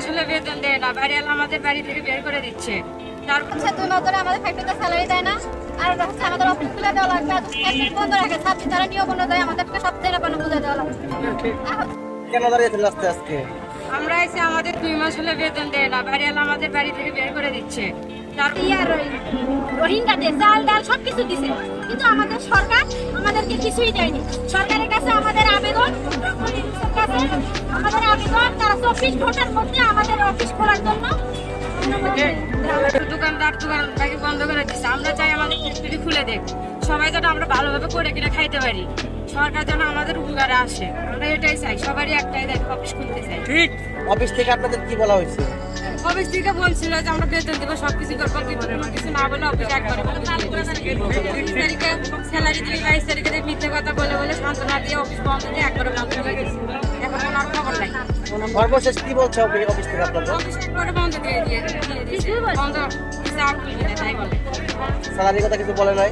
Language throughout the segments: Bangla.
মাস বেতন দেয় না আমাদের বাড়ি থেকে বের করে দিচ্ছে। তারপর দুই মাস ধরে আমাদের ফ্যাক্টরিতে স্যালারি দেয় না আর হচ্ছে আমাদের অফিস খুলে দেওয়া লাগবে বন্ধ রাখে ছাব্বিশ তারা নিয়ম অনুযায়ী আমাদেরকে সব দিনের পানো বুঝে দেওয়া লাগবে। কেন দাঁড়িয়েছেন রাস্তায় আজকে? আমরা এসে আমাদের দুই মাস হলে বেতন দেয় না বাড়িওয়ালা আমাদের বাড়ি থেকে বের করে দিচ্ছে। তারপর ইয়ার রোহিঙ্গাদের চাল ডাল সব কিছু দিছে। কিন্তু আমাদের সরকার আমাদেরকে কিছুই দেয়নি। সরকারের কাছে আমাদের আবেদন কাছে আমাদের আবেদন তারা চব্বিশ ঘণ্টার মধ্যে আমাদের অফিস খোলার জন্য। দোকান বাকি বন্ধ করে দিচ্ছে আমরা চাই আমাদের ফ্যাক্টরি খুলে দেখ সবাই যেন আমরা ভালোভাবে করে কিনে খাইতে পারি। সরকার যেন আমাদের উপকারে আসে। আমরা এটাই চাই সবারই একটাই দায়িত্ব অফিস খুলতে চাই। অফিস থেকে আপনাদের কি বলা হয়েছে? অফিস থেকে বলছিল যে আমরা বেতন দেবো করব কিন্তু কিছু না বলে অফিস একবারে তিরিশ তারিখে স্যালারি দিবি বাইশ তারিখে মিথ্যে কথা বলে বলে সান্ত্বনা দিয়ে অফিস বন্ধ দিয়ে একবারে বন্ধ হয়ে গেছে। এখন কোনো আর খবর নাই। সর্বশেষ কি বলছে অফিস থেকে আপনাদের? অফিস একবারে বন্ধ দিয়ে দিয়ে বন্ধ কিছু স্যালারির কথা কিছু বলে নাই?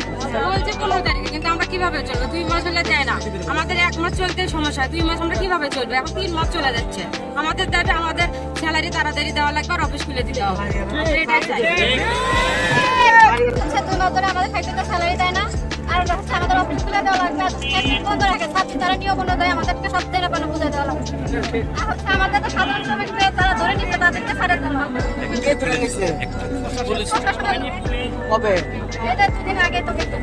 বলছে পনেরো তারিখে কিন্তু আমরা কীভাবে চলবো? দুই মাস হলে দেয় না। আমাদের এক মাস চলতে সমস্যা দুই মাস আমরা কীভাবে চলবো? এখন তিন মাস চলে যাচ্ছে। আমাদের দাবি আমাদের স্যালারি তাড়াতাড়ি দেওয়া লাগবে আর অফিস খুলে দিতে হবে। এটাই চাই। আমাদের ফ্যাক্টরিতে স্যালারি দেয় না। আর হচ্ছে আমাদের অফিস খুলে দেওয়া লাগবে। বন্ধ রাখে ছাব্বিশ তারা নিয়ম অনুযায়ী আমাদেরকে সব দিনের পানো বুঝে দেওয়া লাগবে। আর হচ্ছে আমাদের তো সাধারণ শ্রমিককে তারা ধরে নিচ্ছে তাদেরকে ছাড়ে দেওয়া হবে কে তুলে নিচ্ছে কবে? এটা দুদিন আগে তো কিন্তু।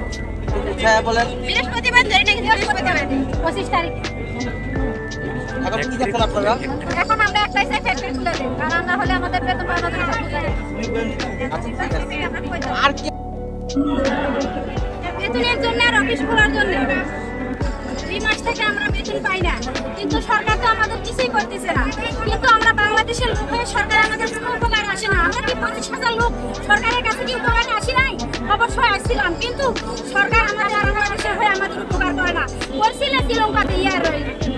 ছায়া বলেন। বৃহস্পতিবার ধরে নাকি বৃহস্পতিবার। পঁচিশ তারিখ। এখন কি দেখছেন আপনারা? এখন আমরা একটাই চাই ফ্যাক্টরি খুলে দিই কারণ না হলে আমাদের বেতন পাওয়া যাবে না আচ্ছা ঠিক আছে। আর কি? বেতনের জন্য আর অফিস খোলার জন্য। দুই মাস থেকে আমরা বেতন পাই না কিন্তু সরকার তো আমাদের কিছুই করতেছে না। কিন্তু আমরা বাংলাদেশের লোক হয়ে সরকার আমাদের কোনো উপকার আসে না। আমরা কি পঁচিশ হাজার লোক সরকারের কাছে কি উপকারে আসি নাই? অবশ্যই আসছিলাম কিন্তু সরকার আমাদের বাংলাদেশের হয়ে আমাদের উপকার করে না। বলছিল শ্রীলঙ্কাতে ইয়ার রোহিঙ্গাদের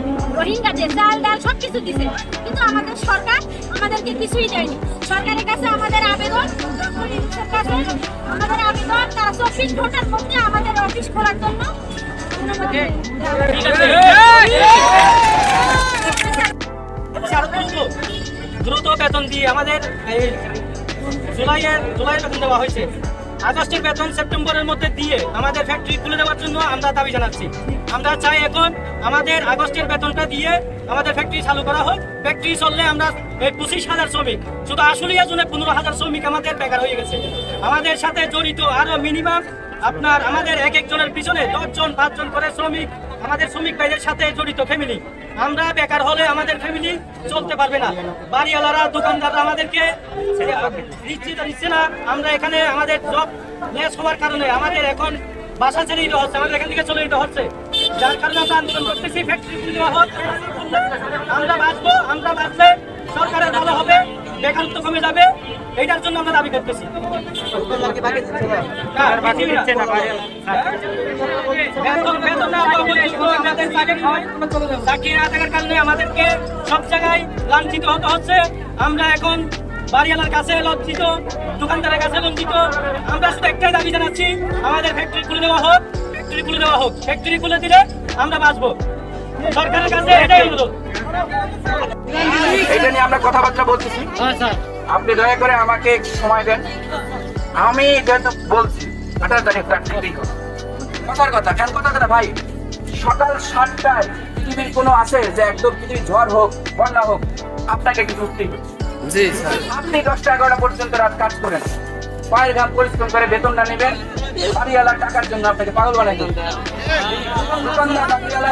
চাল ডাল সব কিছু দিছে। কিন্তু আমাদের সরকার আমাদেরকে কিছুই দেয়নি। সরকারের কাছে আমাদের আবেদন আমাদের আবেদন, তারা চব্বিশ ঘণ্টার মধ্যে আমাদের অফিস খোলার জন্য দ্রুত বেতন দিয়ে আমাদের জুলাইয়ের জুলাইয়ের বেতন দেওয়া হয়েছে। আগস্টের বেতন সেপ্টেম্বরের মধ্যে দিয়ে আমাদের ফ্যাক্টরি খুলে দেওয়ার জন্য আমরা দাবি জানাচ্ছি। আমরা চাই এখন আমাদের আগস্টের বেতনটা দিয়ে আমাদের ফ্যাক্টরি চালু করা হোক। ফ্যাক্টরি চললে আমরা এই পঁচিশ হাজার শ্রমিক, শুধু আশুলিয়া জুনে পনেরো হাজার শ্রমিক আমাদের বেকার হয়ে গেছে। আমাদের সাথে জড়িত আরও মিনিমাম আপনার আমাদের এক একজনের পিছনে দশজন, পাঁচজন করে শ্রমিক, আমাদের শ্রমিক ভাইদের সাথে জড়িত ফ্যামিলি আমরা বেকার হলে আমাদের ফ্যামিলি চলতে পারবে না। বাড়িওয়ালারা, দোকানদাররা আমাদেরকে নিশ্চিত দিচ্ছে না, আমরা এখানে আমাদের জব লেস হওয়ার কারণে আমাদের এখন বাসা ছেড়ে দিতে হচ্ছে, আমাদের এখান থেকে চলে যেতে হচ্ছে। যার কারণে আমরা আন্দোলন করতেছি ফ্যাক্টরি দেওয়া আমরা বাঁচবো, আমরা বাঁচলে সরকারের ভালো হবে, বেকারত্ব কমে যাবে। এটার জন্য আমরা দাবি করতেছি। না চাকরি থাকার কারণে আমাদেরকে সব জায়গায় লাঞ্ছিত হতে হচ্ছে। আমরা এখন বাড়িওয়ালার কাছে লজ্জিত দোকানদারের কাছে লজ্জিত। আমরা শুধু একটাই দাবি জানাচ্ছি আমাদের ফ্যাক্টরি খুলে দেওয়া হোক ফ্যাক্টরি খুলে দেওয়া হোক। ফ্যাক্টরি খুলে দিলে আমরা বাঁচবো। সরকারের কাছে এটাই অনুরোধ। এটা নিয়ে আমরা কথাবার্তা বলতেছি। আপনি দয়া করে আমাকে একটু সময় দেন। আমি যেহেতু বলছি আঠারো তারিখ প্র্যাকটিক্যালি কথার কথা কেন কথা কথা? ভাই সকাল সাতটায় পৃথিবীর কোনো আছে যে একদম পৃথিবীর ঝড় হোক বন্যা হোক আপনাকে কিছু উঠতে জি স্যার। আপনি দশটা এগারোটা পর্যন্ত রাত কাজ করেন। পায়ের ঘাম পরিশ্রম করে বেতনটা নেবেন। বাড়িওয়ালা টাকার জন্য আপনাকে পাগল বানাই দেন দোকানদার বাড়িওয়ালা